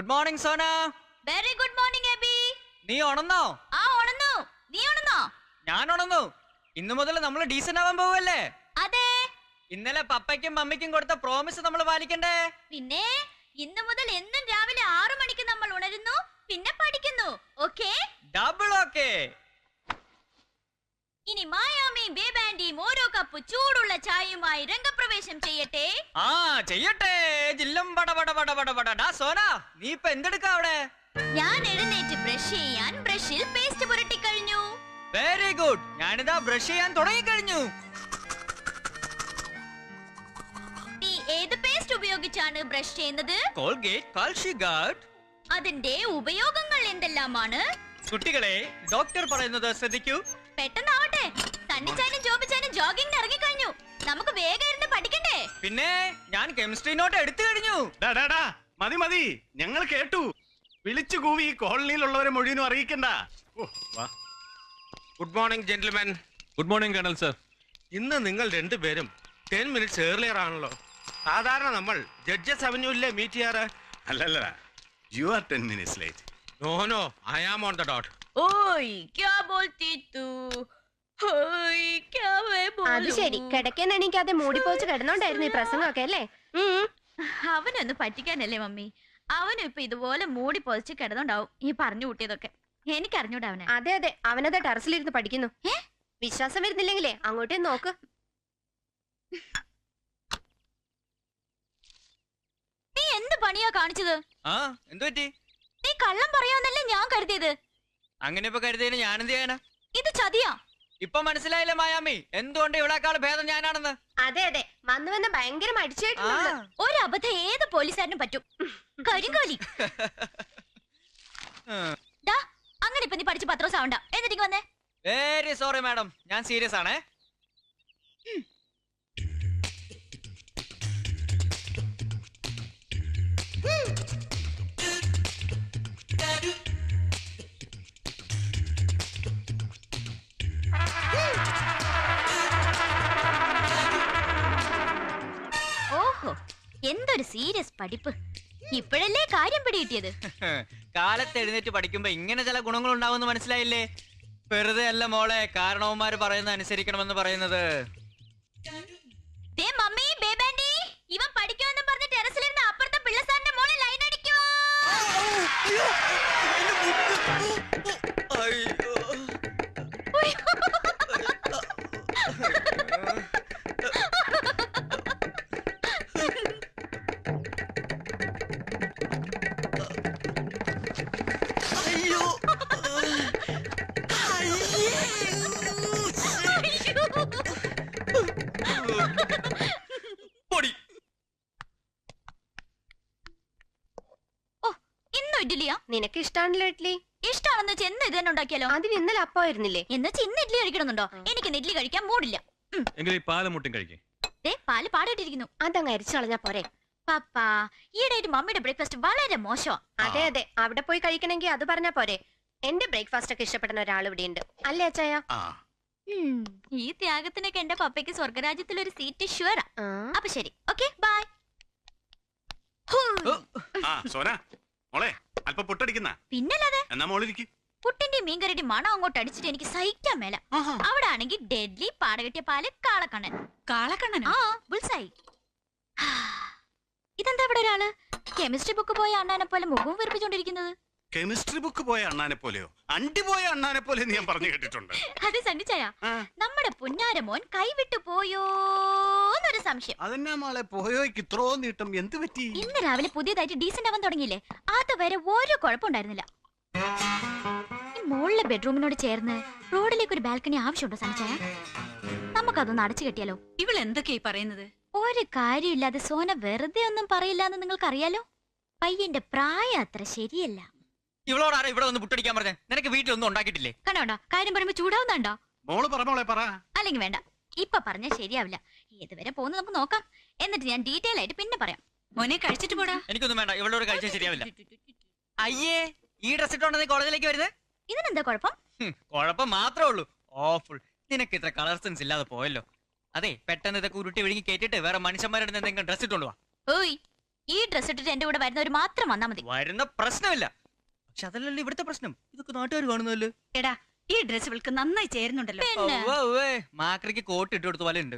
Good morning Sona very good morning Eby നീ ഉണന്നോ ആ ഉണന്നു നീ ഉണന്നോ ഞാൻ ഉണന്നു ഇന്നു മുതൽ നമ്മൾ ഡീസന്റ് ആവാൻ പോവല്ലേ? അതെ. ഇന്നലെ പപ്പയ്ക്കും മമ്മിക്കും കൊടുത്ത പ്രോമിസ് നമ്മൾ പാലിക്കണ്ടേ? പിന്നെ ഇന്നു മുതൽ എന്നും രാവിലെ ആറു മണിക്ക് നമ്മൾ ഉണരുന്നു പിന്നെ പഠിക്കുന്നു. ഓക്കേ ഡബിൾ ഓക്കെ ഇനി മായാമിയും ബേബാൻഡിയും ഓരോ കപ്പ് ചൂടുള്ള ചായയുമായി രംഗപ്രവേശം ചെയ്യട്ടെ. ആ ചെയ്യട്ടെ. ജില്ലം ഡാ സോന നീ ഇപ്പൊ എന്തെടുക്കാ അവിടെ? ഞാൻ എഴുന്നേറ്റ് ബ്രഷ് ചെയ്യാൻ ബ്രഷിൽ പേസ്റ്റ് പുരട്ടി കഴിഞ്ഞു. വെരി ഗുഡ് ഞാനിതാ ബ്രഷ് ചെയ്യാൻ തുടങ്ങി കഴിഞ്ഞു നീ ഏത് പേസ്റ്റ് ഉപയോഗിച്ചാണ് ബ്രഷ് ചെയ്യുന്നത്? കോൾഗേറ്റ് കാൽഷി ഗാർഡ് അതിന്റെ ഉപയോഗങ്ങൾ എന്തെല്ലാമാണ്? കുട്ടികളെ ഡോക്ടർ പറയുന്നത് ശ്രദ്ധിക്കൂ. പെട്ടെന്നാവട്ടെ. സണ്ണിച്ചാനും ജോബിച്ചാനും ഇറങ്ങി ഇറങ്ങിക്കഴിഞ്ഞു. നമുക്ക് വേഗം ഇരുന്ന് പഠിക്കണ്ടേ? പിന്നെ ഞാൻ കെമിസ്ട്രി നോട്ട് എടുത്തു കഴിഞ്ഞു. ഡാ, ഡാ, ഡാ. മതി മതി. ഞങ്ങൾ കേട്ടു. വിളിച്ചു കൂവി ഈ കോളനിയിലുള്ളവരെ മുഴുവനും അറിയിക്കണ്ട. വാ. Good morning gentleman good morning colonel sir ഇന്ന് നിങ്ങൾ രണ്ടുപേരും ടെൻ മിനിറ്റ്സ് ഏർലിയർ ആണല്ലോ. സാധാരണ നമ്മൾ ജഡ്ജസ് അവന്യൂല്ലേ മീറ്റ് ചെയ്യാറ്? അല്ലല്ല you are ten minutes late no no I am on the dot ഓയ് ക്യാ ബോൾത്തി തൂ? ഓയ് ക്യാ വേ അത് ശരി. കിടക്കാൻ എണീക്കാതെ മൂടിപ്പോച്ച് കിടന്നോണ്ടായിരുന്നു ഈ പ്രസംഗമൊക്കെ അല്ലേ? ഉം. അവനൊന്ന് പറ്റിക്കാനല്ലേ മമ്മി? അവനും ഇപ്പൊ ഇതുപോലെ മൂടി പൊതിച്ച് കിടന്നുണ്ടാവും ഈ പറഞ്ഞു കൂട്ടിയതൊക്കെ. എനിക്ക് അറിഞ്ഞൂടാ അവനെ. അതെ അതെ. അവനത് ടെറസിലിരുന്ന് പഠിക്കുന്നു. ഏ? വിശ്വാസം വരുന്നില്ലെങ്കിലേ അങ്ങോട്ടേ നോക്ക്. നീ എന്ത് പണിയാ കാണിച്ചത്? ആ എന്തു പറ്റി നീ കള്ളം പറയാന്നല്ലേ ഞാൻ കരുതിയത്? അങ്ങനെ ഇപ്പൊ കരുതിയതിന് ഞാൻ എന്ത് ചെയ്യാനാ? ഇത് ചതിയാ. ഇപ്പൊ മനസ്സിലായില്ല മായാമി? എന്തുകൊണ്ട് ഇവിടെക്കാൾ ഭേദം ഞാനാണെന്ന്? അതെ അതെ. വന്നു വന്ന് ഭയങ്കര മടിച്ചായിട്ടുണ്ട്. ഒരു അബദ്ധം ഏത് പോലീസുകാരനും പറ്റും. കരിങ്കോലി. അങ്ങനെ ഇപ്പൊ നീ പഠിച്ച് ദിവസം ആവണ്ട. എന്നിട്ട് വന്നേ. വെരി സോറി മാഡം ഞാൻ സീരിയസ് ആണേ. എന്തൊരു സീരിയസ് പഠിപ്പ്. ഇപ്പോഴല്ലേ കാര്യം പിടികിട്ടിയത് കാലത്ത് എഴുന്നേറ്റ് പഠിക്കുമ്പോ ഇങ്ങനെ ചില ഗുണങ്ങൾ ഉണ്ടാവുമെന്ന് മനസ്സിലായില്ലേ? വെറുതെ അല്ല മോളെ കാരണവന്മാര് പറയുന്നത് അനുസരിക്കണമെന്ന് പറയുന്നത്. നിനക്ക് ഇഷ്ടാണല്ലോ ഇഡ്ലി. ഇഷ്ടാണെന്ന് വെച്ച് എന്ന് ഇത് തന്നെ ഉണ്ടാക്കിയാലോ? അതിന് ഇന്നലെ അപ്പായിരുന്നില്ലേ എന്ന് വെച്ച് ഇന്ന് ഇഡ്ലി കഴിക്കണമെന്നുണ്ടോ എനിക്ക് ഇഡ്ലി കഴിക്കാൻ മൂടില്ല. എങ്കിൽ ഈ പാലം മുട്ടും കഴിക്കേ. ദേ പാൽ പാടിയിട്ടിരിക്കുന്നു. അതങ്ങ് അരിച്ചു കളഞ്ഞാ പോരെ. പപ്പാ ഈയിടെയായിട്ട് മമ്മിയുടെ ബ്രേക്ക്ഫാസ്റ്റ് വളരെ മോശമാ. അതെ അതെ. അവിടെ പോയി കഴിക്കണമെങ്കിൽ അത് പറഞ്ഞാ പോരെ. എന്റെ ബ്രേക്ക്ഫാസ്റ്റ് ഒക്കെ ഇഷ്ടപ്പെടുന്ന ഒരാൾ ഇവിടെ ഉണ്ട്. അല്ലേ അച്ചായ? ഈ ത്യാഗത്തിനൊക്കെ എന്റെ പപ്പയ്ക്ക് സ്വർഗരാജ്യത്തിൽ ഒരു സീറ്റ് ഷുവറാ അപ്പൊ ശരി. ഓക്കെ ബൈ ആ സോന. മോളെ അല്പം പൊട്ടടിക്കുന്ന. പിന്നല്ലാതെ? എന്നാ മോളിരിക്കും പുട്ടിന്റെ മീൻകറിയുടെ മണം അങ്ങോട്ട് അടിച്ചിട്ട് എനിക്ക് സഹിക്കാൻ മേല. അവിടെ ആണെങ്കിൽ ഡെഡ്ലി പാടകെട്ടിയ പാൽ കാളക്കണ്ണൻ. കാളക്കണ്ണനോ? ആ ബുൾസായി. ഇതെന്താ ഇവിടെ ഒരാൾ? കെമിസ്ട്രി ബുക്ക് പോയ അണ്ണാനെ പോലെ മുഖവും വീർപ്പിച്ചോണ്ടിരിക്കുന്നത് കെമിസ്ട്രി ബുക്ക് പോയ അണ്ണാനെ പോലെയോ? അണ്ടി പോയ അണ്ണാനെ പോലെ ഞാൻ പറഞ്ഞു കേട്ടിട്ടുണ്ട്. അത് സണ്ണിച്ചായ. ആ, നമ്മുടെ പുന്നാരമോൻ കൈവിട്ടു പോയോ എന്നൊരു സംശയം. അതെന്നാ മാളെ പോയോയ്ക്ക് ഇത്രോ നീട്ടം എന്ത് പറ്റി? ഇന്ന് രാവിലെ പുതിയതായിട്ട് ഡീസന്റ് ആവാൻ തുടങ്ങിയില്ലേ? അതുവരെ ഒരു കുഴപ്പമുണ്ടായിരുന്നില്ല. ഈ മുകളിലെ ബെഡ്റൂമിനോട് ചേർന്ന് റോഡിലേക്ക് ഒരു ബാൽക്കണി ആവശ്യമുണ്ടോ സണ്ണിച്ചായ? നമുക്കതൊന്ന് അടച്ചു കെട്ടിയാലോ? ഇവൾ എന്തൊക്കെയായി പറയുന്നത്? ഒരു കാര്യമില്ലാതെ സോന വെറുതെ ഒന്നും പറയില്ല എന്ന് നിങ്ങൾക്കറിയാലോ? പയ്യന്റെ പ്രായം അത്ര ശരിയല്ല. ഇവളോട് ആരാ ഇവിടെ വന്ന് പുട്ടടിക്കാൻ പറഞ്ഞേ? നിനക്ക് വീട്ടിലൊന്നും ഉണ്ടാക്കിയിട്ടില്ലേ? കണ്ടോണ്ടോ? കാര്യം പറയുമ്പോ ചൂടാവുന്നുണ്ടോ? മോൾ പറഞ്ഞോളെ പറ. അല്ലെങ്കിൽ വേണ്ട. ഇപ്പൊ പറഞ്ഞ ശരിയാവില്ല. ഏതുവരെ പോകുന്നു നമുക്ക് നോക്കാം. എന്നിട്ട് ഞാൻ ഡീറ്റെയിൽ ആയിട്ട് പിന്നെ പറയാം. മോനെ കഴിച്ചിട്ട് പോടാ. എനിക്കൊന്നും വേണ്ട. ഇവളോട് കഴിച്ചാൽ ശരിയാവില്ല. അയ്യേ ഈ ഡ്രസ് ഇട്ടോണ്ട് നീ കോളേജിലേക്ക് വരുന്നത് ഇതിനെന്താ കുഴപ്പം? കുഴപ്പം മാത്രമേ ഉള്ളൂ. ഓഫുൾ നിനക്ക് ഇത്ര കളർ സെൻസ് ഇല്ലാതെ പോയല്ലോ. അതെ പെട്ടെന്ന് ഇതൊക്കെ ഉരുട്ടി വിഴുങ്ങി കേട്ടിട്ട് വേറെ മനുഷ്യന്മാരുടെ എന്തെങ്കിലും ഡ്രസ് ഇട്ടോളൂ ഓയ് ഈ ഡ്രസ് ഇട്ടിട്ട് എന്റെ കൂടെ വരുന്നവർ മാത്രം വന്നാ മതി. വരുന്ന പ്രശ്നമില്ല. പക്ഷെ അതല്ലല്ലോ ഇവിടുത്തെ പ്രശ്നം. ഇതൊക്കെ നാട്ടുകാർ കാണുന്നല്ലോ എടാ ഈ ഡ്രസ് ഇവൾക്ക് നന്നായി ചേരുന്നുണ്ടല്ലോ. മാക്രിക്ക് കോട്ട് ഇട്ട് കൊടുത്ത പോലെ ഉണ്ട്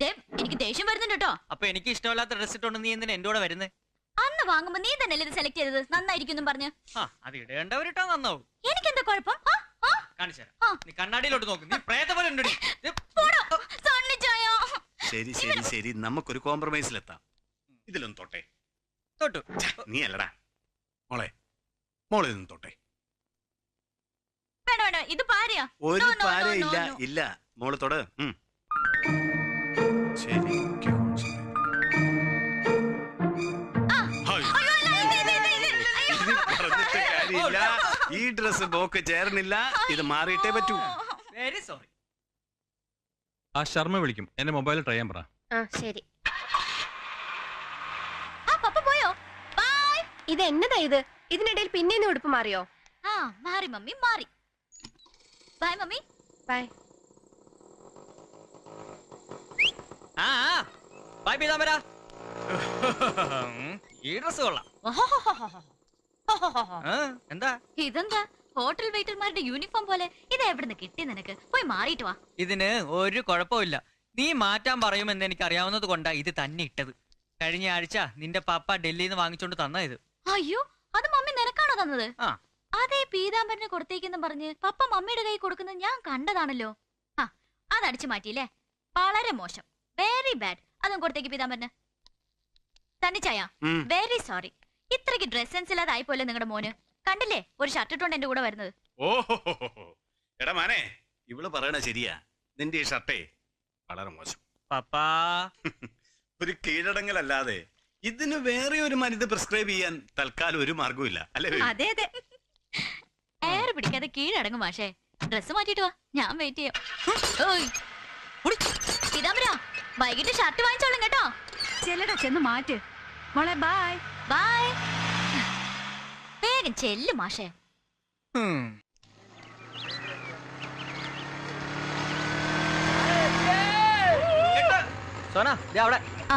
ദേ, എനിക്ക് ദേഷ്യം വരുന്നുണ്ട് കേട്ടോ. അപ്പൊ എനിക്ക് ഇഷ്ടമല്ലാത്ത ഡ്രസ് ഇട്ടോണ്ട് നീ എന്തിനാ എന്റെ കൂടെ വരുന്നേ? അന്ന് വാങ്ങുമ്പോ നീ തന്നെ ഇത് സെലക്ട് ചെയ്തത്? നന്നായിരിക്കും പറഞ്ഞു. ആ അത് ഇടേണ്ടവരിട്ടോ നന്നാവും. എനിക്ക് എന്താ കുഴപ്പം? ആ, ആ, കാണിച്ചു ആ. തരാം നീ കണ്ണാടിയിലോട്ട് നോക്ക്. നീ പ്രേത പോലെ ഉണ്ടെടി. ദേ, പോടോ, സണ്ണിച്ചായോ. ശരി ശരി ശരി. നമുക്കൊരു കോംപ്രമൈസിലെത്താം ഇതിലൊന്ന് തൊട്ടെ. തൊട്ടു. നീ അല്ലടാ മോളെ മോളെ നിന്ന് തൊട്ടെ വേണ്ട വേണ്ട ഇത് പാരയാ ഒരു No, no, no, പാര no, ഇല്ല no. ഇല്ല മോൾ തൊട് ഉം. ശരിക്ക് concentrate. ഹായ്. അയ്യോ, അല്ല, ഇത്, ഇത്, ഇത്, ഇത്. അയ്യോ. ഇത് പറഞ്ഞിട്ട് കാര്യമില്ല ഈ ഡ്രസ് ബോക്ക് ചേർന്നില്ല ഇത് മാറിയിട്ടേ പറ്റൂ വെരി സോറി ആ ശർമ്മ വിളിക്കും എന്റെ മൊബൈൽ ട്രൈ ചെയ്യാൻ പറ ആ ശരി ആ പപ്പ പോയോ ബൈ ഇത് എന്നതാ ഇത് ഇതിനിടയിൽ പിന്നെ ഉടുപ്പ് മാറിയോ ആ മാറി മമ്മി മാറി ബൈ മമ്മി ബൈ ആ ബൈ പീതാമര ഈ ഡ്രസ് കൊള്ളാം ആ, എന്താ ഇതെന്താ ഹോട്ടൽ വെയിറ്റർമാരുടെ യൂണിഫോം പോലെ ഇത് എവിടുന്ന് കിട്ടി നിനക്ക് പോയി മാറിയിട്ട് വാ ഇതിന് ഒരു കുഴപ്പമില്ല നീ മാറ്റാൻ പറയുമെന്ന് എനിക്ക് അറിയാവുന്നത് കൊണ്ടാ ഇത് തന്നെ ഇട്ടത് കഴിഞ്ഞ ആഴ്ച നിന്റെ പാപ്പ ഡൽഹിയിൽ നിന്ന് വാങ്ങിച്ചോണ്ട് തന്ന ഇത് അയ്യോ അത് മമ്മി നിനക്കാണോ തന്നത്? ആ. അതേ പീതാംബരന് കൊടുത്തേക്കെന്ന് പറഞ്ഞ് പപ്പ മമ്മിയുടെ കൈ കൊടുക്കുന്നത് ഞാൻ കണ്ടതാണല്ലോ. ആ അതടിച്ചു മാറ്റിയില്ലേ? വളരെ മോശം. വെരി ബാഡ് അതും കൊടുത്തേക്ക് പീതാംബരന്. തന്നിച്ചായ. വെരി സോറി ഇത്രയ്ക്ക് ഡ്രസ് സെൻസ് ഇല്ലാതായി പോലെ നിങ്ങളുടെ മോന്. കണ്ടില്ലേ? ഒരു ഷർട്ട് ഇട്ടോണ്ട് എന്റെ കൂടെ വരുന്നത്. ഓഹോ എടാ മാനെ ഇവൾ പറയണ ശരിയാ. നിന്റെ ഈ ഷർട്ടേ വളരെ മോശം. പപ്പാ. ഒരു കീഴടങ്ങലല്ലാതെ ഇതിന് വേറെ ഒരു മരുന്ന് പ്രിസ്ക്രൈബ് ചെയ്യാൻ തൽക്കാലം ഒരു മാർഗമില്ല അല്ലേ ബേബി? അതെ അതെ. എയർ പിടിക്കാതെ കീഴടങ്ങും മാഷേ. ഡ്രസ് മാറ്റിട്ട് വാ. ഞാൻ വെയിറ്റ് ചെയ്യാം. ഓയ്. പീതാംബര വൈകിട്ട് ഷർട്ട് വാങ്ങിച്ചോളും കേട്ടോ. ചെല്ലടാ ചെന്ന് മാറ്റ്. മോളെ ബായ് ബൈ വേഗം ചെല്ലു മാഷേ. ഹും. സോന ദേ അവിടെ. ആ,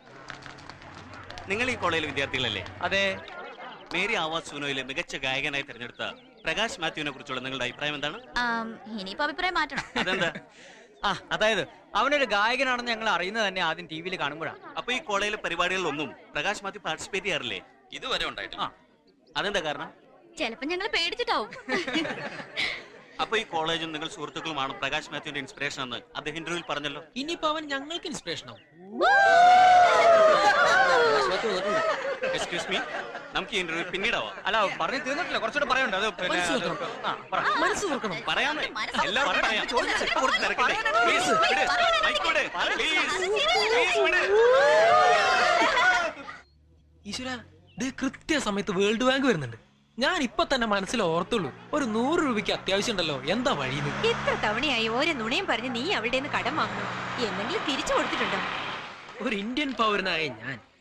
നിങ്ങൾ ഈ കോളേജിലെ വിദ്യാർത്ഥികളല്ലേ? അതെ. മേരി ആവാസ് സുനോയിലെ മികച്ച ഗായകനായി തിരഞ്ഞെടുത്ത പ്രകാശ് മാത്യുവിനെ കുറിച്ചുള്ള നിങ്ങളുടെ അഭിപ്രായം എന്താണ്? ഇനിയിപ്പോ അഭിപ്രായം മാറ്റണം. അതെന്താ? ആ അതായത് അവനൊരു ഗായകനാണെന്ന് ഞങ്ങൾ അറിയുന്നത് തന്നെ ആദ്യം ടി വിയിൽ കാണുമ്പോഴാണ് അപ്പൊ ഈ കോളേജിലെ പരിപാടികളിലൊന്നും പ്രകാശ് മാത്യു പാർട്ടിസിപ്പേറ്റ് ചെയ്യാറില്ലേ? ഇതുവരെ ഉണ്ടായിട്ടില്ല. അതെന്താ കാരണം? ചിലപ്പോ ഞങ്ങൾ പേടിച്ചിട്ടാവും. അപ്പൊ ഈ കോളേജും നിങ്ങൾ സുഹൃത്തുക്കളുമാണ് പ്രകാശ് മാത്യുവിന്റെ ഇൻസ്പിറേഷൻ എന്ന് അദ്ദേഹം ഇന്റർവ്യൂവിൽ പറഞ്ഞല്ലോ. ഇനിയിപ്പോ അവൻ ഞങ്ങൾക്ക് ഇൻസ്പിറേഷൻ ആവും. എക്സ്ക്യൂസ് മീ നമുക്ക് ഇന്റർവ്യൂ പിന്നീടാവാം. അല്ല പറഞ്ഞു തീർന്നിട്ടില്ല. കുറച്ചുകൂടെ പറയണ്ട അത് മനസ്സ് തുറക്കണം. എല്ലാവരും പറയാമേ എല്ലാവർക്കും പറയാം. വിട്. ഈശ്വര ഇത് കൃത്യസമയത്ത് വേൾഡ് ബാങ്ക് വരുന്നുണ്ട്. ഞാൻ ഇപ്പൊ തന്നെ മനസ്സിൽ ഓർത്തുള്ളൂ. ഒരു നൂറ് രൂപയ്ക്ക് അത്യാവശ്യം ഉണ്ടല്ലോ. എന്താ വഴി ഇത്ര തവണയായി ഓരോ നുണയും പറഞ്ഞ് നീ അവിടെ നിന്ന് കടം വാങ്ങണം. എന്തെങ്കിലും തിരിച്ചു കൊടുത്തിട്ടുണ്ടോ? ഒരു ഇന്ത്യൻ പൗരനായ ഞാൻ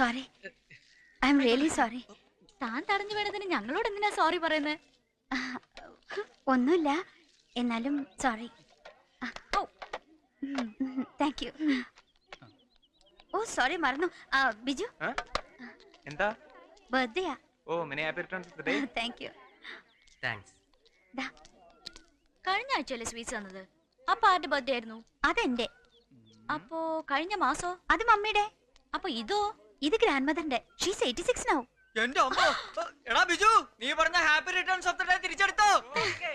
sorry I'm really sorry താൻ തടഞ്ഞു വേണതിന് ഞങ്ങളോട് എന്തിനാ സോറി പറയുന്നത് ഒന്നുമില്ല. എന്നാലും sorry thank you oh sorry മറന്നു. ആ, ബിജു? എന്താ? ബർത്ത്ഡേയാ ഓ many happy returns of the day. Thank you thanks കഴിഞ്ഞ ആഴ്ചയല്ലേ സ്വീറ്റ്സ് തന്നത്? അപ്പൊ ആരുടെ ബർത്ത്ഡേ ആയിരുന്നു. അതെന്റെ. അപ്പോ കഴിഞ്ഞ മാസോ? അത് മമ്മിയുടെ. അപ്പൊ ഇതോ? ഇത് ഗ്രാൻഡ് മദറിന്റെ ഷീസ് എയ്റ്റി സിക്സ് നൗ എന്റെ അമ്മ. എടാ ബിജു നീ പറഞ്ഞ happy returns of the day തിരിച്ചെടുത്തോ എനിക്ക്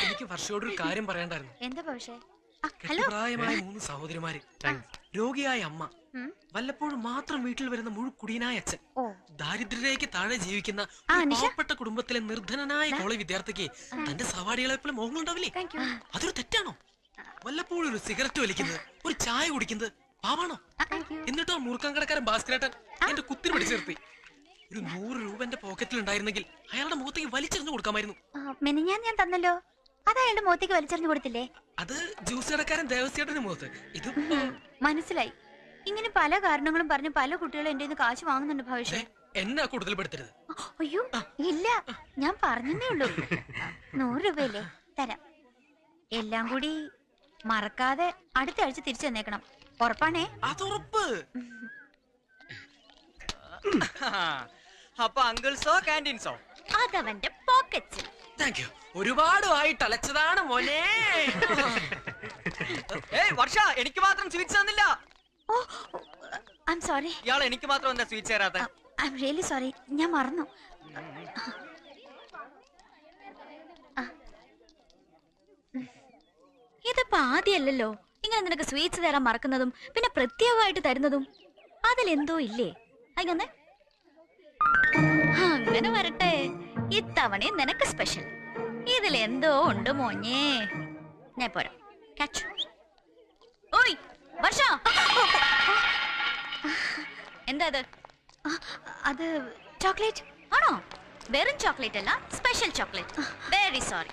എനിക്ക് വർഷയോടൊരു കാര്യം പറയണ്ടായിരുന്നു എന്താ പക്ഷേ ഹലോ. പ്രായമായ മൂന്ന് സഹോദരിമാര്. രോഗിയായ അമ്മ. വല്ലപ്പോഴും മാത്രം വീട്ടിൽ വരുന്ന മുഴുക്കുടിയനായ അച്ഛൻ. ദാരിദ്ര്യരേക്ക് ദാരിദ്ര്യരേഖയ്ക്ക് താഴെ ജീവിക്കുന്ന പാവപ്പെട്ട കുടുംബത്തിലെ നിർധനനായ കോളേജ് വിദ്യാർത്ഥിക്ക് തന്റെ സവാടികളെ പോലെ മോഹങ്ങളുണ്ടാവില്ലേ അതൊരു തെറ്റാണോ? വല്ലപ്പോഴും ഒരു സിഗരറ്റ് വലിക്കുന്നത് ഒരു ചായ കുടിക്കുന്നത് പാവാണോ? എന്നിട്ടോ മുറുക്കം കടക്കാരൻ ഭാസ്കരേട്ടൻ എന്റെ കുത്തിരി പിടിച്ചു നിർത്തി. ഒരു നൂറ് രൂപ എന്റെ പോക്കറ്റിൽ ഉണ്ടായിരുന്നെങ്കിൽ അയാളുടെ മുഖത്തേക്ക് വലിച്ചെറിഞ്ഞു കൊടുക്കാമായിരുന്നു. മെനിഞ്ഞാൻ ഞാൻ തന്നല്ലോ. അത് അയാളുടെ മുഖത്തേക്ക് വലിച്ചെറിഞ്ഞു കൊടുത്തില്ലേ? അത് ജ്യൂസ് കടക്കാരൻ ദേവസ്യേട്ടന്റെ മുഖത്ത്. ഇത് മനസ്സിലായി. ഇങ്ങനെ പല കാരണങ്ങളും പറഞ്ഞ് പല കുട്ടികളും എന്റെ കാശ് വാങ്ങുന്നുണ്ട് ഭവിഷ്യ. എന്നാ കൂടുതൽ പെടുത്തരുത് അയ്യോ ഇല്ല ഞാൻ പറഞ്ഞതേ ഉള്ളൂ. നൂറ് രൂപയല്ലേ? തരാം. എല്ലാം കൂടി മറക്കാതെ അടുത്ത ആഴ്ച തിരിച്ചു തന്നേക്കണം ഉറപ്പാണേ? അതുറപ്പ്. അപ്പൊ അങ്കിൾസോ കാന്റീൻസോ അതവന്റെ പോക്കറ്റ് താങ്ക് യു ഒരുപാട് ആയി തലച്ചതാണ് മോനെ. ഏയ് വർഷ എനിക്ക് മാത്രം സ്വീറ്റ്സ് തന്നില്ല. Oh I'm sorry. ഇയാൾ എനിക്ക് മാത്രം എന്താ സ്വീറ്റ്സ് തരാത്ത? I'm really sorry. ഞാൻ മറന്നു. ഇതിപ്പോ ആദ്യമല്ലല്ലോ ഇങ്ങനെ നിനക്ക് സ്വീറ്റ്സ് തരാൻ മറക്കുന്നതും പിന്നെ പ്രത്യേകമായിട്ട് തരുന്നതും അതിലെന്തോ ഇല്ലേ? അങ്ങനെ അങ്ങനെ വരട്ടെ. ഇത്തവണയും നിനക്ക് സ്പെഷ്യൽ ഇതിലെന്തോ ഉണ്ട് മോഞ്ഞേ. ഞാൻ പോരാ. Catch. ഓയ് വർഷ. എന്താ അത്? അത് ചോക്ലേറ്റ്. ആണോ? വെറും ചോക്ലേറ്റ് അല്ല സ്പെഷ്യൽ ചോക്ലേറ്റ്. Very sorry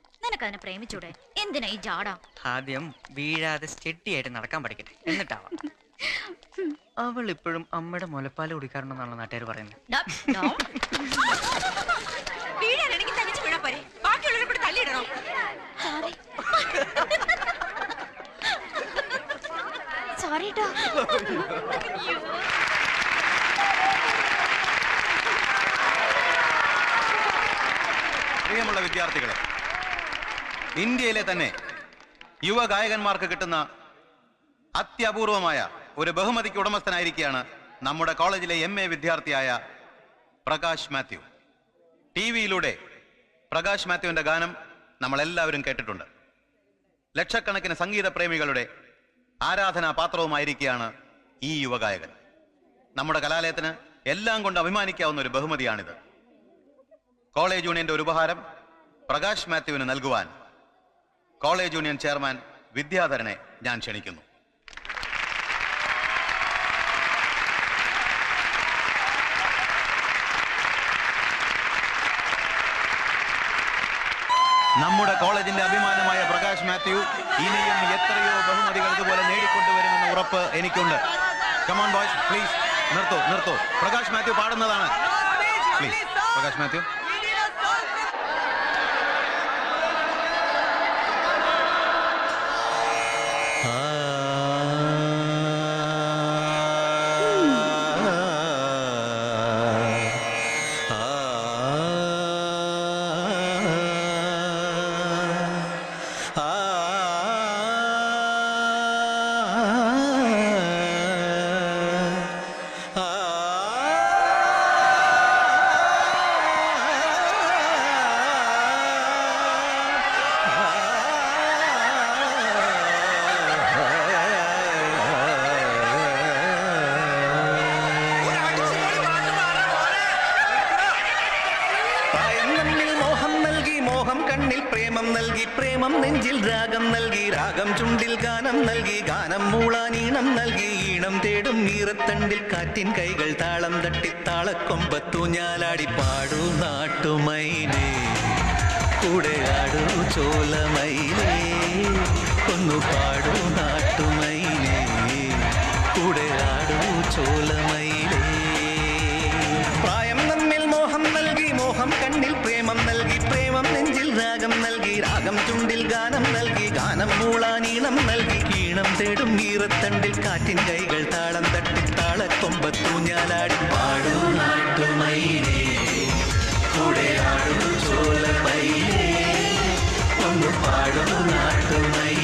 നിനക്കതിനെ പ്രേമിച്ചൂടെ? എന്തിനാ ഈ ജാടാ ആദ്യം വീഴാതെ സ്റ്റെഡിയായിട്ട് നടക്കാൻ പഠിക്കട്ടെ. എന്നിട്ടാവാം. അവൾ ഇപ്പോഴും അമ്മയുടെ മുലപ്പാൽ കുടിക്കാറുണ്ടെന്നാണ് നാട്ടുകാർ പറയുന്നത്. വീഴാനാണെങ്കിൽ തനിച്ച് പോരെ. ബാക്കിയുള്ളവരെ കൂടെ തള്ളിയിടണോ സോറി സോറി പ്രിയമുള്ള വിദ്യാർത്ഥികളെ ഇന്ത്യയിലെ തന്നെ യുവ ഗായകന്മാർക്ക് കിട്ടുന്ന അത്യപൂർവമായ ഒരു ബഹുമതിക്ക് ഉടമസ്ഥനായിരിക്കുകയാണ് നമ്മുടെ കോളേജിലെ എം എ വിദ്യാർത്ഥിയായ പ്രകാശ് മാത്യു. ടി വിയിലൂടെ പ്രകാശ് മാത്യുവിന്റെ ഗാനം നമ്മളെല്ലാവരും കേട്ടിട്ടുണ്ട്. ലക്ഷക്കണക്കിന് സംഗീത പ്രേമികളുടെ ആരാധനാ പാത്രവുമായിരിക്കുകയാണ് ഈ യുവഗായകൻ. നമ്മുടെ കലാലയത്തിന് എല്ലാം കൊണ്ട് അഭിമാനിക്കാവുന്ന ഒരു ബഹുമതിയാണിത്. കോളേജ് യൂണിയന്റെ ഒരു ഉപഹാരം പ്രകാശ് മാത്യുവിന് നൽകുവാൻ കോളേജ് യൂണിയൻ ചെയർമാൻ വിദ്യാധരനെ ഞാൻ ക്ഷണിക്കുന്നു. നമ്മുടെ കോളേജിന്റെ അഭിമാനമായ പ്രകാശ് മാത്യു ഇനിയും എത്രയോ ബഹുമതികൾ ഇതുപോലെ നേടിക്കൊണ്ടുവരുമെന്ന ഉറപ്പ് എനിക്കുണ്ട്. കമോൺ ബോയ്സ് പ്ലീസ് നിർത്തോ നിർത്തോ. പ്രകാശ് മാത്യു പാടുന്നതാണ്. പ്ലീസ് പ്രകാശ് മാത്യു. പ്രേമം നൽകി പ്രേമം നെഞ്ചിൽ രാഗം നൽകി രാഗം ചുണ്ടിൽ ഗാനം നൽകി ഗാനം മൂളാനീണം നൽകി ഈണം തേടും ഈറത്തണ്ടിൽ കാറ്റിൻ കൈകൾ താളം തട്ടി താളക്കൊമ്പത്തു ഞാലാടി പാടൂ നാട്ടുമൈനേ കൂടെ ആടൂ ചോലമൈനേ ഒന്നു പാടൂ നാട്ടുമൈനേ കൂടെ ആടൂ ചോലമൈനേ പ്രായം നമ്മിൽ മോഹം നൽകി മോഹം കണ്ണിൽ പ്രേമം നൽകി പ്രേമം നെഞ്ചിൽ രാഗം നൽകി രാഗം ചുണ്ടിൽ ഗാനം നൽകി ഗാനം മൂളാനീണം നൽകി. ഈണം തേടും ഈറത്തണ്ടിൽ കാറ്റിൻ കൈകൾ താളം തട്ടി താളക്കൊമ്പത്തു ഞാലാടി. പാടൂ നാട്ടുമൈ പാടും നാട്ടുമൈനേ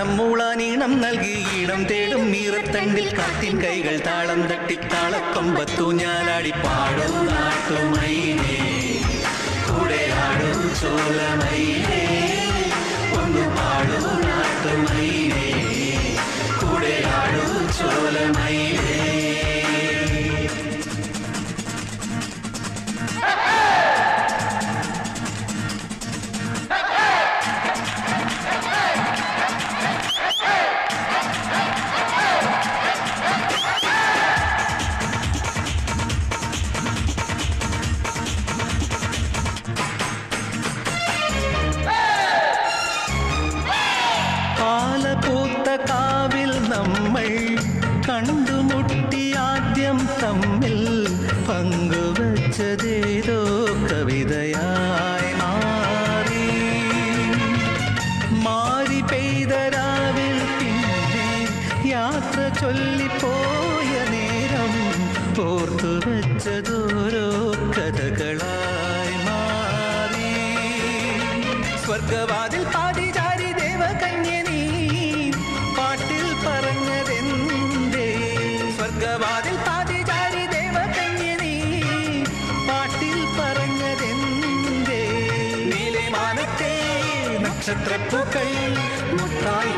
ഗാനം മൂളാനീണം നൽകി ഈണം തേടും മീറത്തണ്ടിൽ കാത്തിൻ കൈകൾ താളം തട്ടി താളക്കൊമ്പത്തു ഞാലാടി പാടും നാട്ടുമൈനേ ചോലമൈനേ പാടൂ നാട്ടുമയിലേ കൂടെ ആടൂ ചോലമയിലേ சற்ற பூக்கள் முட்டாய்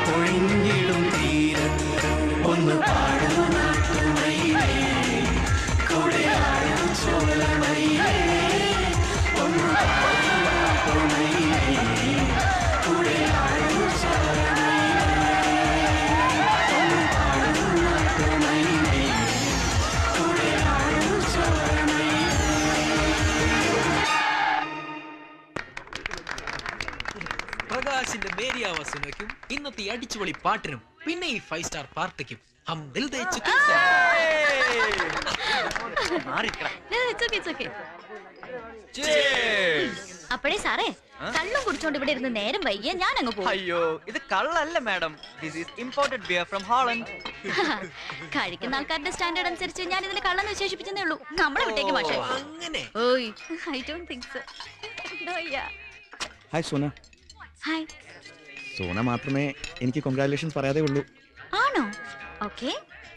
പാട്ടിനും പിന്നെ ഈ ഫൈവ് സ്റ്റാർ പാർട്ടിക്കും ഹം ദിൽ ദേ ചുക്കി. അപ്പോഴേ സാറേ കള്ളും കുടിച്ചോണ്ട് ഇവിടെ ഇരുന്ന് നേരം വൈകിയ ഞാൻ അങ്ങ് പോകും. അയ്യോ ഇത് കള്ളല്ല madam this is imported beer from Holland കഴിക്കുന്ന ആൾക്കാരുടെ സ്റ്റാൻഡേർഡ് അനുസരിച്ച് ഞാൻ ഇതിനെ കള്ളെന്ന് വിശേഷിപ്പിച്ചതേ ഉള്ളൂ. നമ്മളെ വിട്ടേക്ക് പക്ഷേ അങ്ങനെ. ഓയ് I don't think so hi Sona hi Sona മാത്രമേ എനിക്ക് കൺഗ്രാറ്റുലേഷൻസ് പറയാതെ ഉള്ളൂ. ആണോ? Okay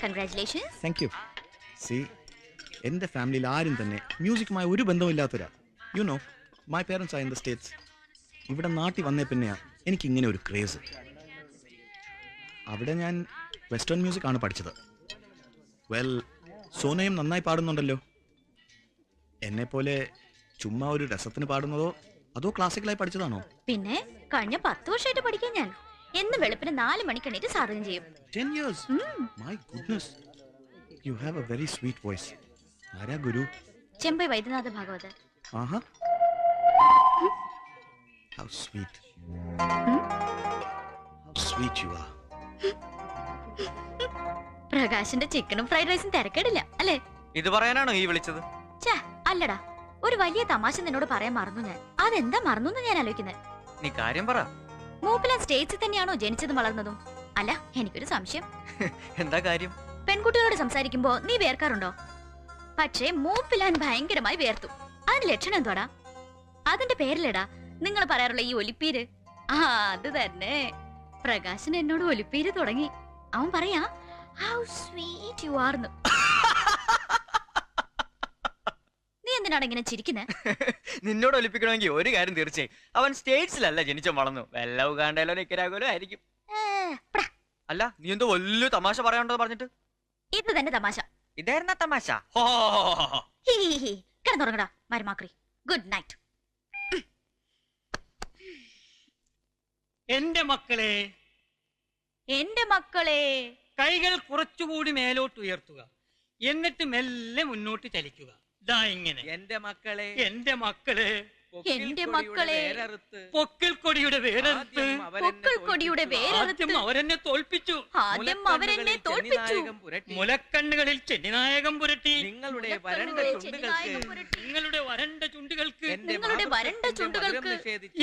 congratulations thank you see എന്റെ ഫാമിലിയിൽ ആരും തന്നെ മ്യൂസിക്കുമായി ഒരു ബന്ധമില്ലാത്തവരാ you know my parents are in the States ഇവിടെ നാട്ടിൽ വന്നേ പിന്നെയാ എനിക്ക് ഇങ്ങനെ ഒരു ക്രേസ് അവിടെ ഞാൻ വെസ്റ്റേൺ മ്യൂസിക് ആണ് പഠിച്ചത്. വെൽ സോനയും നന്നായി പാടുന്നുണ്ടല്ലോ. എന്നെ പോലെ ചുമ്മാ ഒരു രസത്തിന് പാടുന്നതോ അതോ ക്ലാസിക്കലായി പഠിച്ചതാണോ? പിന്നെ കഴിഞ്ഞ പത്ത് വർഷമായിട്ട് പഠിക്കാൻ ഞാൻ. എന്നും വെളുപ്പിന് നാല് മണിക്ക് എണീറ്റ് സാധനം ചെയ്യും. Ten years my goodness you have a very sweet voice ആരാ ഗുരു? ചെമ്പൈ വൈദ്യനാഥ ഭാഗവത് ആഹാ. How sweet sweet you are പ്രകാശിന്റെ ചിക്കനും ഫ്രൈഡ് റൈസും തിരക്കേടില്ല അല്ലേ? ഇത് പറയാനാണോ ഈ വിളിച്ചത്? ഛേ അല്ലടാ. ഒരു വലിയ തമാശ നിന്നോട് പറയാൻ മറന്നു ഞാൻ. അതെന്താ മറന്നു എന്ന് ഞാൻ ആലോചിക്കുന്നത് നീ കാര്യം പറ. മൂപ്പിലാൻ സ്റ്റേറ്റ്സിൽ തന്നെയാണോ ജനിച്ചതും വളർന്നതും? അല്ല എനിക്കൊരു സംശയം. എന്താ കാര്യം? പെൺകുട്ടികളോട് സംസാരിക്കുമ്പോ നീ വേർക്കാറുണ്ടോ? പക്ഷേ മൂപ്പിലാൻ ഭയങ്കരമായി വേർത്തു. അതിന് ലക്ഷണം എന്തോടാ അതിന്റെ പേരിലടാ നിങ്ങൾ പറയാറുള്ള ഈ ഒലിപ്പീര്. ആ അത് തന്നെ. പ്രകാശൻ എന്നോട് ഒലിപ്പീര് തുടങ്ങി. അവൻ പറയാ ഹൗ സ്വീറ്റ് യു ആർന്ന് നീ എന്തിനാണ് ഇങ്ങനെ ചിരിക്കുന്നത് നിന്നോട് ഒലിപ്പിക്കണമെങ്കിൽ ഒരു കാര്യം തീർച്ചയായും. അവൻ സ്റ്റേറ്റ്സിലല്ല ജനിച്ചു വളർന്നു. വല്ല ഉഗാണ്ടയിലോ നിക്കരാഗോലോ ആയിരിക്കും. അല്ല നീ എന്തോ വലിയ തമാശ പറയാനുണ്ടോ പറഞ്ഞിട്ട്? ഇത് തന്നെ തമാശ. ഇതായിരുന്ന തമാശ. കിടന്നുറങ്ങടാ മരുമാക്രി. ഗുഡ് നൈറ്റ് എന്റെ മക്കളെ എന്റെ മക്കളെ. കൈകൾ കുറച്ചുകൂടി മേലോട്ട് ഉയർത്തുക. എന്നിട്ട് മെല്ലെ മുന്നോട്ട് ചലിക്കുക. ദാ ഇങ്ങനെ. എന്റെ മക്കളെ എന്റെ മക്കളെ. എന്റെ മക്കളെ. പൊക്കിൽ കൊടിയുടെ വേരറുത്ത്. പൊക്കിൽ കൊടിയുടെ വേരറുത്ത്. ആദ്യം അവരെന്നെ തോൽപ്പിച്ചു. ആദ്യം അവരെന്നെ തോൽപ്പിച്ചു. മുലക്കണ്ണുകളിൽ ചെന്നിനായകം പുരട്ടി. നിങ്ങളുടെ വരണ്ട ചുണ്ടുകൾക്ക് നിങ്ങളുടെ വരണ്ട ചുണ്ടുകൾക്ക്. നിങ്ങളുടെ വരണ്ട ചുണ്ടുകൾക്ക്.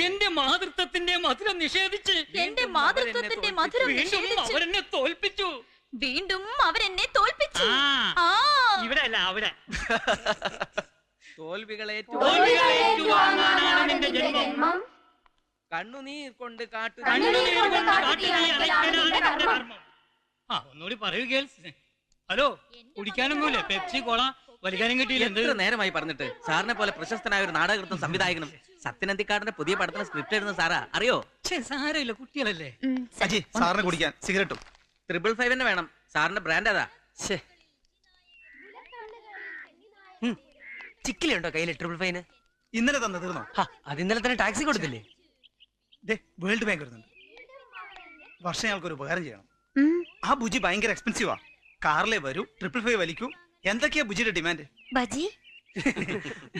എന്റെ മാതൃത്വത്തിന്റെ മധുരം നിഷേധിച്ച്. എന്റെ മാതൃത്വത്തിന്റെ മധുരം വീണ്ടും നിഷേധിച്ച്. അവരെന്നെ തോൽപ്പിച്ചു. വീണ്ടും അവരെന്നെ തോൽപ്പിച്ചു ആ. ആ ഇവിടെ അല്ല അവിടെ തോൽവികളെ ഏറ്റുവാങ്ങാനാണ് നിന്റെ ജന്മം. കണ്ണുനീർ കൊണ്ട് കാട്ടു. ആ ഒന്നുകൂടി പറയൂ ഗേൾസ്. ഹലോ കുടിക്കാനൊന്നുമില്ല? പെപ്സി കോള വലിക്കാനും കിട്ടിയില്ല എന്ത്? നേരമായി പറഞ്ഞിട്ട്? സാറിനെ പോലെ പ്രശസ്തനായ ഒരു നാടകൃത്തും സംവിധായകനും സത്യനന്ദിക്കാടിന്റെ പുതിയ പടത്തിന് സ്ക്രിപ്റ്റ് എഴുതുന്ന സാറാ. അറിയോ? ഛേ, സാരമില്ല കുട്ടികളല്ലേ? അജി സാറിന് കുടിക്കാൻ സിഗരറ്റും. ട്രിപ്പിൾ ഫൈവ് തന്നെ വേണം. സാറിന്റെ ബ്രാൻഡ് അതാ ചിക്കിലുണ്ടോ കയ്യിൽ ട്രിപ്പിൾ ഫൈന്? ഇന്നലെ തന്നെ തീർന്നോ? അത് ഇന്നലെ തന്നെ ടാക്സി കൊടുത്തില്ലേ? ദേ വേൾഡ് ബാങ്ക് വരുന്നുണ്ട്. വർഷം ഞങ്ങൾക്ക് ഒരു ഉപകാരം ചെയ്യണം. ആ ബുജി ഭയങ്കര എക്സ്പെൻസീവാ കാറിലെ വരൂ ട്രിപ്പിൾ ഫൈവ് വലിക്കൂ. എന്തൊക്കെയാ ബുജിയുടെ ഡിമാൻഡ് ബജി?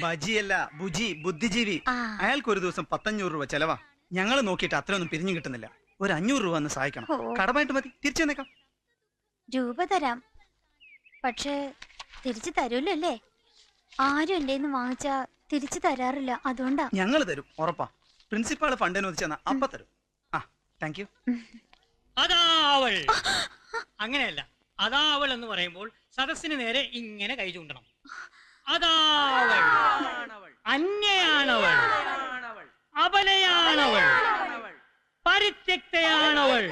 ബജിയല്ല ബുജി ബുദ്ധിജീവി. അയാൾക്ക് ഒരു ദിവസം പത്തഞ്ഞൂറ് രൂപ ചെലവാ. ഞങ്ങൾ നോക്കിയിട്ട് അത്രയൊന്നും പിരിഞ്ഞു കിട്ടുന്നില്ല. ഒരു അഞ്ഞൂറ് രൂപ ഒന്ന് സഹായിക്കണം. കടമായിട്ട് മതി. തിരിച്ചു തന്നേക്കാം രൂപ തരാം. പക്ഷേ തിരിച്ചു തരൂല്ലോ അല്ലേ ആരും എന്റെ വാങ്ങിച്ചാ തിരിച്ചു തരാറില്ല. അതുകൊണ്ടാ. ഞങ്ങൾ തരും. ഉറപ്പാ. പ്രിൻസിപ്പാൾ ഫണ്ട് അനുവദിച്ചെന്നാ അപ്പ തരും. ആ താങ്ക് യു അതാ അവൾ. അങ്ങനെയല്ല. അതാ അവൾ എന്ന് പറയുമ്പോൾ സദസ്സിന് നേരെ ഇങ്ങനെ കൈ ചൂണ്ടണം. അതാ അവൾ. അന്യയാണവൾ. അപലയാണവൾ പരിത്യക്തയാണവൾ.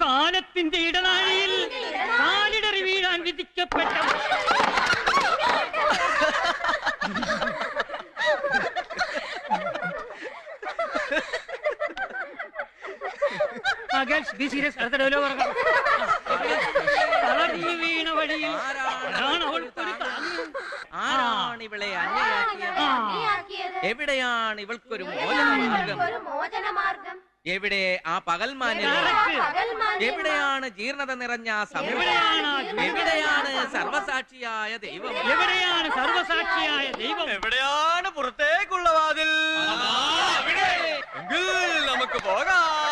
കാലത്തിന്റെ ഇടനാഴിയിൽ കാലിടറി വീഴാൻ വിധിക്കപ്പെട്ടവൾ. സീരിയസ് ബി സീരിയസ് അടുത്ത ഡയലോഗ് പറഞ്ഞു വീണ വഴിയിൽ ആരാണ് ഇവളെ എവിടെയാണ് ഇവൾക്കൊരു മോചനമാർഗം? എവിടെ ആ പകൽമാന്യത. എവിടെയാണ് ജീർണത നിറഞ്ഞ സമയം എവിടെയാണ് സർവസാക്ഷിയായ ദൈവം? എവിടെയാണ് സർവസാക്ഷിയായ ദൈവം? എവിടെയാണ് പുറത്തേക്കുള്ള വാതിൽ? എങ്കിൽ നമുക്ക് പോകാം.